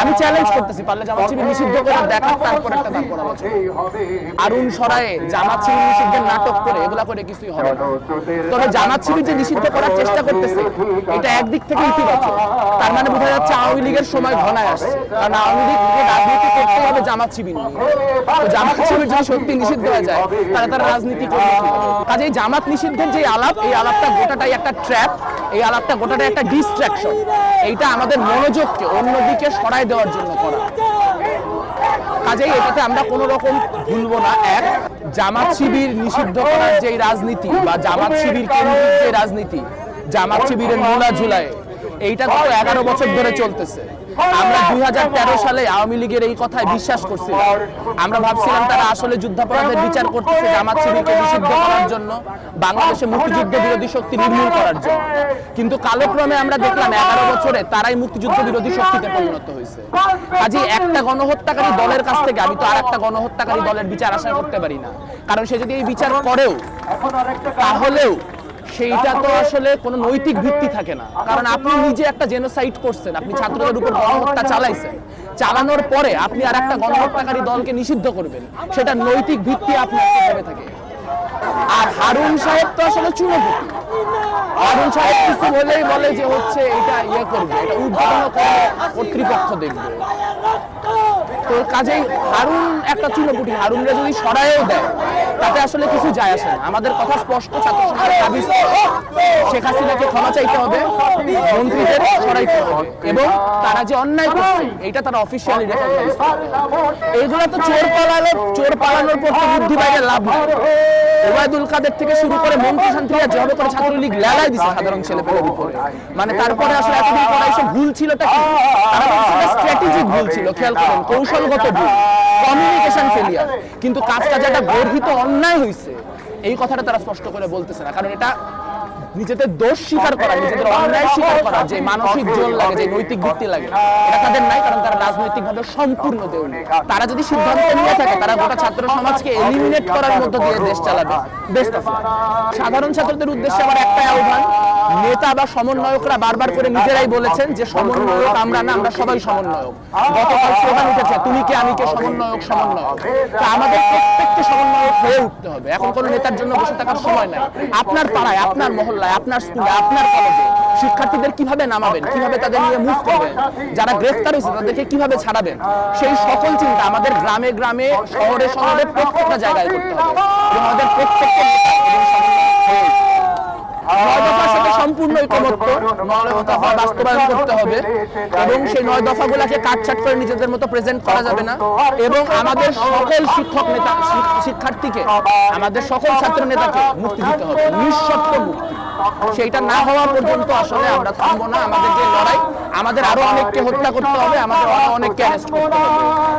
আমি চ্যালেঞ্জ করতেছি পারলে জামাত শিবির নিষিদ্ধ করে দেখা তারপর একটা দাম করা বছর আরুণ সরায়ে জামাত শিবির নিষিদ্ধের নাটক করে এগুলা করে কিছুই হবে না। তবে জামাত শিবির যে নিষিদ্ধ করার চেষ্টা করতেছে এটা একদিক থেকে ইতিবাচক। তার মানে বোঝা যাচ্ছে আওয়ামী লীগের সময় ঘনায় আসছে। কারণ আওয়ামী লীগকে রাজনীতি করতে হবে জামাত শিবির নিয়ে। তো জামাত শিবির যদি সত্যি নিষিদ্ধ হয়ে যায় তাহলে তারা রাজনীতি করবে? কাজেই জামাত নিষিদ্ধের যে আলাপ এই আলাপটা গোটাটাই একটা ট্র্যাপ এই আলাপটা গোটাটাই একটা ডিস্ট্রাকশন এইটা আমাদের মনোযোগকে অন্যদিকে সরায় দেওয়ার জন্য করা। কাজেই এটাতে আমরা কোনো রকম ভুলবো না। এক, জামাত শিবির নিষিদ্ধ করার যে রাজনীতি বা জামাত শিবির কেন্দ্রিক যে রাজনীতি, জামাত শিবিরের মূলা ঝুলায়, এইটা গত এগারো বছর ধরে চলতেছে। আমরা দুই হাজার তেরো সালে আওয়ামী লীগের এই কথায় বিশ্বাস করছিলাম আমরা ভাবছিলাম তারা আসলে যুদ্ধাপরাধের বিচার করতেছে জামাত শিবিরকে নিষিদ্ধ করার জন্য, বাংলাদেশে মুক্তিযুদ্ধ বিরোধী শক্তি নির্মূল করার জন্য। কিন্তু কালক্রমে আমরা দেখলাম এগারো বছরে তারাই মুক্তিযুদ্ধ বিরোধী শক্তিতে পরিণত হয়েছে। কাজে, একটা গণহত্যাকারী দলের কাছ থেকে আমি তো আর একটা গণহত্যাকারী দলের বিচার আশা করতে পারি না। কারণ সে যদি এই বিচার করেও, তাহলেও সেইটা তো আসলে কোনো নৈতিক ভিত্তি থাকে না। কারণ আপনি নিজে একটা জেনোসাইড করছেন, আপনি ছাত্রদের উপর গণহত্যা চালাইছেন। চালানোর পরে আপনি আর একটা গণহত্যাকারী দলকে নিষিদ্ধ করবেন। সেটা নৈতিক ভিত্তি কীভাবে থাকে। আর হারুন সাহেব তো আসলে চুনোপুটি সাহেব কিছু ইয়ে কর্তৃপক্ষ যায় আসে না। আমাদের কথা স্পষ্ট শেখ হাসিনাকে ক্ষমা চাইতে হবে, মন্ত্রীদের সরাইতে হবে, এবং তারা যে অন্যায় করছে এটা তারা অফিসিয়ালি রেকগনাইজ এইগুলো তো চোর পালানো চোর পালানোর পর তো বুদ্ধি বাইরে লাভ নাই। ওবায়দুল কাদের থেকে শুরু করে মন্ত্রী শান্তিরা যেভাবে করে ছাত্রলীগ লালাই দিছে সাধারণ ছেলে পেলের উপরে। মানে তারপরে আসলে এতদিন পরে এসে ভুল ছিল স্ট্র্যাটেজিক ভুল ছিল, খেয়াল করেন, কৌশলগত ভুল কমিউনিকেশন ফেলিয়ার কিন্তু কাজটা যেটা গর্হিত অন্যায় হয়েছে এই কথাটা তারা স্পষ্ট করে বলতেছে না। কারণ এটা নিজেদের দোষ স্বীকার করা নিজেদের অন্যায় স্বীকার করা যে মানসিক জোর লাগে যে নৈতিক ভিত্তি লাগে এটা তাদের নাই কারণ তারা রাজনৈতিকভাবে সম্পূর্ণ দেউলি তারা যদি সিদ্ধান্ত নিয়ে থাকে তারা গোটা ছাত্র সমাজকে এলিমিনেট করার মধ্য দিয়ে দেশ চালাবে। বেস্ট সাধারণ ছাত্রদের উদ্দেশ্যে আমার একটাই আহ্বান নেতা বা সমন্বয়করা বারবার করে নিজেরাই বলেছেন যে সমন্বয়ক আমরা না আমরা সবাই সমন্বয়ক। গতকাল স্লোগান উঠেছে তুমি কে আমি কে সমন্বয়ক সমন্বয়ক? তা আমাদের প্রত্যেককে সমন্বয়ক হয়ে উঠতে হবে। এখন কোনো নেতার জন্য বসে থাকার সময় নাই। আপনার পাড়ায়, আপনার মহল্লায়, আপনার স্কুলে, আপনার কলেজে শিক্ষার্থীদের কীভাবে নামাবেন, কীভাবে তাদের নিয়ে মুখ করবেন, যারা গ্রেফতার হয়েছে তাদেরকে কীভাবে ছাড়াবেন, সেই সকল চিন্তা আমাদের গ্রামে গ্রামে, শহরে শহরে প্রত্যেকটা জায়গায় করতে হবে। আমাদের প্রত্যেকটা নেতা এবং সমন্বয়ক হয়ে উঠতে হবে। নয় দফার সাথে সম্পূর্ণ নয় দফা বাস্তবায়ন করতে হবে এবং সেই নয় দফাগুলোকে কাটছাট করে নিজেদের মতো প্রেজেন্ট করা যাবে না। এবং আমাদের সকল শিক্ষক নেতা শিক- শিক্ষার্থীকে আমাদের সকল ছাত্র নেতাকে মুক্তি দিতে হবে। নিঃশর্ত মুক্তি। সেইটা না হওয়া পর্যন্ত আসলে আমরা থামবো না। আমাদের যে লড়াই আমাদের আরও অনেককে হত্যা করতে হবে আমাদের আরও অনেককে অ্যারেস্ট করতে হবে।